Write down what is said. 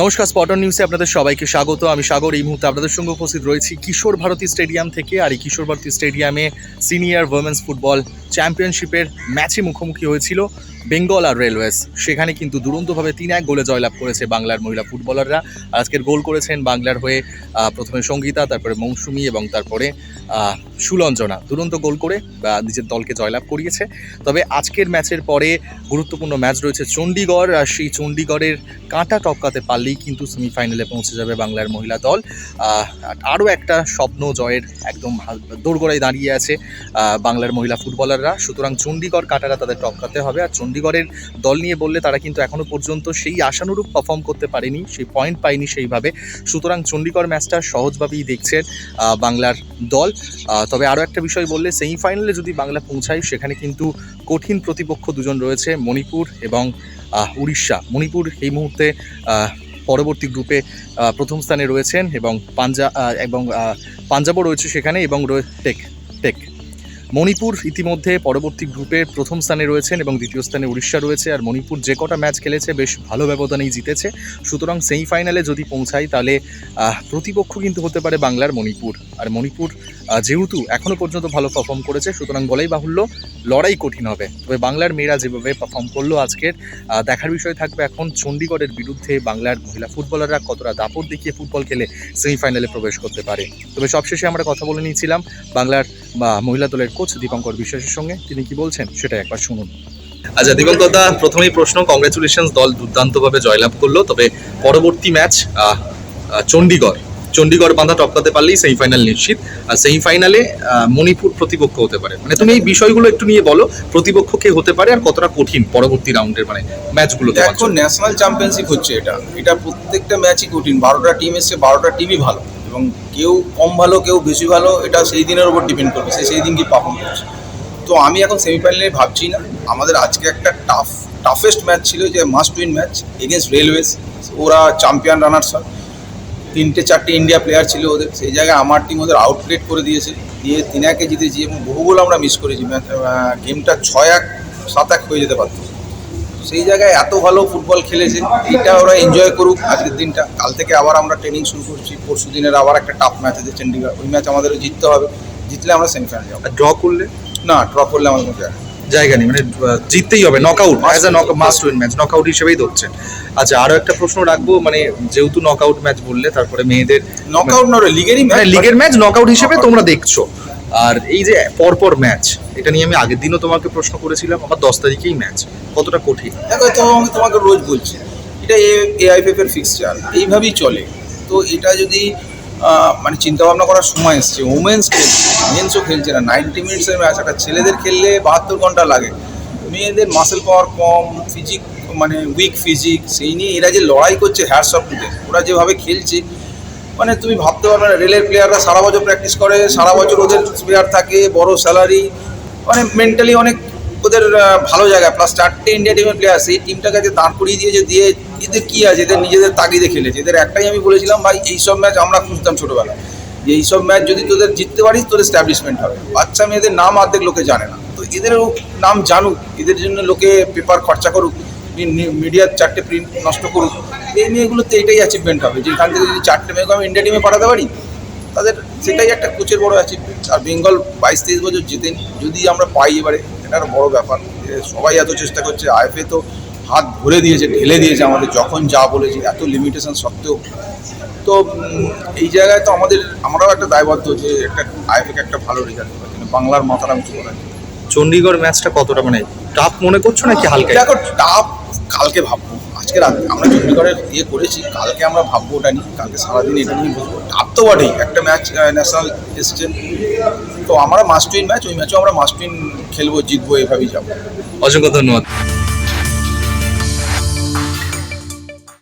নমস্কার স্পটন নিউজে আপনাদের সবাইকে স্বাগত। আমি সাগর। এই মুহূর্তে আপনাদের সঙ্গে উপস্থিত রয়েছি কিশোর ভারতী স্টেডিয়াম থেকে, আর এই কিশোর ভারতী স্টেডিয়ামে সিনিয়র ওমেন্স ফুটবল চ্যাম্পিয়নশিপের ম্যাচে মুখোমুখি হয়েছিল বেঙ্গল আর রেলওয়েজ সেখানে কিন্তু দুরন্তভাবে তিন এক গোলে জয়লাভ করেছে বাংলার মহিলা ফুটবলাররা। আজকের গোল করেছেন বাংলার হয়ে প্রথমে সঙ্গীতা, তারপরে মৌসুমী এবং তারপরে সুলঞ্জনা। দুরন্ত গোল করে নিজের দলকে জয়লাভ করিয়েছে। তবে আজকের ম্যাচের পরে গুরুত্বপূর্ণ ম্যাচ রয়েছে চণ্ডীগড়, আর সেই চণ্ডীগড়ের কাঁটা টপকাতে পারলেই কিন্তু সেমিফাইনালে পৌঁছে যাবে বাংলার মহিলা দল। আরও একটা স্বপ্ন জয়ের একদম দোরগোড়ায় দাঁড়িয়ে আছে বাংলার মহিলা ফুটবলাররা সুতরাং চণ্ডীগড় কাটারা তাদের টপকাতে হবে। আর চণ্ডীগড়ের দল নিয়ে বললে তারা কিন্তু এখনও পর্যন্ত সেই আশানুরূপ পারফর্ম করতে পারেনি, সেই পয়েন্ট পায়নি সেইভাবে। সুতরাং চণ্ডীগড় ম্যাচটা সহজভাবেই দেখছেন বাংলার দল। তবে আরও একটা বিষয় বললে সেমিফাইনালে যদি বাংলা পৌঁছায়, সেখানে কিন্তু কঠিন প্রতিপক্ষ দুজন রয়েছে, মণিপুর এবং উড়িষ্যা। মণিপুর এই মুহূর্তে পরবর্তী গ্রুপে প্রথম স্থানে রয়েছেন এবং পাঞ্জা এবং পাঞ্জাবও রয়েছে সেখানে এবং টেক টেক। মণিপুর ইতিমধ্যে পরবর্তী গ্রুপে প্রথম স্থানে রয়েছেন এবং দ্বিতীয় স্থানে উড়িষ্যা রয়েছে, আর মণিপুর যে কটা ম্যাচ খেলেছে বেশ ভালো ব্যবধানেই জিতেছে। সুতরাং সেমিফাইনালে যদি পৌঁছায় তাহলে প্রতিপক্ষ কিন্তু হতে পারে বাংলার মণিপুর। আর মণিপুর যেহেতু এখনও পর্যন্ত ভালো পারফর্ম করেছে, সুতরাং বলাই বাহুল্য লড়াই কঠিন হবে। তবে বাংলার মেয়েরা যেভাবে পারফর্ম করল আজকের দেখার বিষয় থাকবে এখন চণ্ডীগড়ের বিরুদ্ধে বাংলার মহিলা ফুটবলাররা কতটা দাপট দেখিয়ে ফুটবল খেলে সেমিফাইনালে প্রবেশ করতে পারে। তবে সবশেষে আমরা কথা বলে নিয়েছিলাম, বাংলার বা মহিলা দলের কোচ দীপঙ্কর বিশ্বাসের সঙ্গে তিনি কি বলছেন সেটা একবার শুনুন। আচ্ছা দীপঙ্কর দা প্রথমেই প্রশ্ন কংগ্রেচুলেশন দল দুর্দান্তভাবে জয়লাভ করল তবে পরবর্তী ম্যাচ চণ্ডীগড়। চণ্ডীগড় বাঁধা টপকাতে পারলেই সেমিফাইনাল নিশ্চিত। আর সেমিফাইনালে মণিপুর প্রতিপক্ষ হতে পারে। মানে তুমি এই বিষয়গুলো একটু নিয়ে বলো প্রতিপক্ষ কে হতে পারে আর কতটা কঠিন পরবর্তী রাউন্ডের মানে ম্যাচগুলো দেখো ন্যাশনাল চ্যাম্পিয়নশিপ হচ্ছে এটা। এটা প্রত্যেকটা ম্যাচই কঠিন। বারোটা টিম এসছে বারোটা টিমই ভালো। এবং কেউ কম ভালো, কেউ বেশি ভালো, এটা সেই দিনের উপর ডিপেন্ড করবে, সে সেই দিন কি পারফর্ম করছে। তো আমি এখন সেমিফাইনালে ভাবছি না। আমাদের আজকে একটা টাফ টাফেস্ট ম্যাচ ছিল যে must win match against Railways ওরা চ্যাম্পিয়ন রানার্স হয়। তিনটে, চারটে ইন্ডিয়া প্লেয়ার ছিল ওদের। সেই জায়গায় আমার টিম ওদের আউটপ্লেট করে দিয়েছে। দিয়ে তিন একে জিতেছি এবং বহু গোল আমরা মিস করেছি। ম্যাচ গেমটা ছয় এক, সাত এক হয়ে যেতে পারতো। সেই জায়গায় এত ভালো ফুটবল খেলেছে এইটা ওরা এনজয় করুক আজকের দিনটা। কাল থেকে আবার আমরা ট্রেনিং শুরু করছি পরশু দিনের আবার একটা টাফ ম্যাচ আছে চণ্ডীগড় ওই ম্যাচ আমাদেরও জিততে হবে। জিতলে আমরা সেমিফাইনাল যাব। ড্র করলে? না ড্র করলে আমাদের কোনো জায়গা নেই। মানে জিততেই হবে knock out as a knock must win match knockout হিসেবেই ধরছেন। আচ্ছা আরও একটা প্রশ্ন রাখব মানে যেহেতু নকআউট ম্যাচ বললে তারপরে মেয়েদের নকআউট না লিগেরই মানে ম্যাচ লিগের ম্যাচ নকআউট হিসেবে তোমরা দেখছ। আর এই যে পরপর ম্যাচ এটা নিয়ে আমি আগের দিনও তোমাকে প্রশ্ন করেছিলাম আমার দশ তারিখেই ম্যাচ কতটা কঠিন? দেখো তো আমি তোমাকে রোজ বলছি, এটা এআইপিএফ এর ফিক্সচার এইভাবেই চলে। তো এটা যদি মানে চিন্তা ভাবনা করার সময় এসছে ওমেন্স খেলছে মেন্সও খেলছে না নাইনটি মিনিটসের ম্যাচ একটা ছেলেদের খেললে বাহাত্তর ঘণ্টা লাগে। মেয়েদের মাসেল পাওয়ার কম ফিজিক মানে উইক ফিজিক সেই নিয়ে এরা যে লড়াই করছে হ্যার সফটুতে ওরা যেভাবে খেলছে মানে তুমি ভাবতে পারবে না, রেলের প্লেয়াররা সারা বছর প্র্যাকটিস করে, সারা বছর ওদের প্লেয়ার থাকে, বড় স্যালারি মানে মেন্টালি অনেক ওদের ভালো জায়গা। প্লাস চারটে ইন্ডিয়া টিমের প্লেয়ার সেই টিমটাকে যে দাঁড় করিয়ে দিয়েছে, দিয়ে এদের কী আছে? এদের নিজেদের তাগিদে খেলেছে। এদের একটাই আমি বলেছিলাম, ভাই এইসব ম্যাচ আমরা খুঁজতাম ছোটোবেলায়। যে এইসব ম্যাচ যদি তোদের জিততে পারিস তোদের স্ট্যাবলিশমেন্ট হবে। বাচ্চা মেয়েদের নাম অর্ধেক লোকে জানে না। তো এদেরও নাম জানুক, এদের জন্য লোকে পেপার খরচা করুক মিডিয়ার চারটে প্রিন্ট নষ্ট করুক। এই মেয়েগুলোতে এটাই অ্যাচিভমেন্ট হবে। যেখান থেকে যদি চারটে মেয়েকে আমি ইন্ডিয়া টিমে পাঠাতে পারি তাদের সেটাই একটা কোচের বড় অ্যাচিভমেন্ট আর বেঙ্গল বাইশ তেইশ বছর জিতেন যদি আমরা পাই এবারে এটা একটা বড় ব্যাপার। সবাই এত চেষ্টা করছে আইএফএ তো হাত ভরে দিয়েছে ঢেলে দিয়েছে আমাদের যখন যা বলেছে এত লিমিটেশন সত্ত্বেও। তো এই জায়গায় তো আমাদের আমরাও একটা দায়বদ্ধ যে একটা আইএফএকে একটা ভালো রেজাল্ট করার জন্য বাংলার উঁচু করার জন্য। চণ্ডীগড় ম্যাচটা কতটা মানে টাফ মনে করছ নাকি হালকা? দেখো টাপ কালকে ভাববো। আজকে রাত আমরা চণ্ডীগড়ের ইয়ে করেছি, কালকে আমরা ভাববো ওটা নিয়ে, কালকে সারাদিন এটা নিয়ে বসবো। টাপ তো বটেই, একটা ম্যাচ ন্যাশনাল এসছে। তো আমরা মাস্ট উইন ম্যাচ ওই ম্যাচও আমরা মাস্ট উইন খেলব, জিতবো, এভাবেই যাব। অসংখ্য ধন্যবাদ।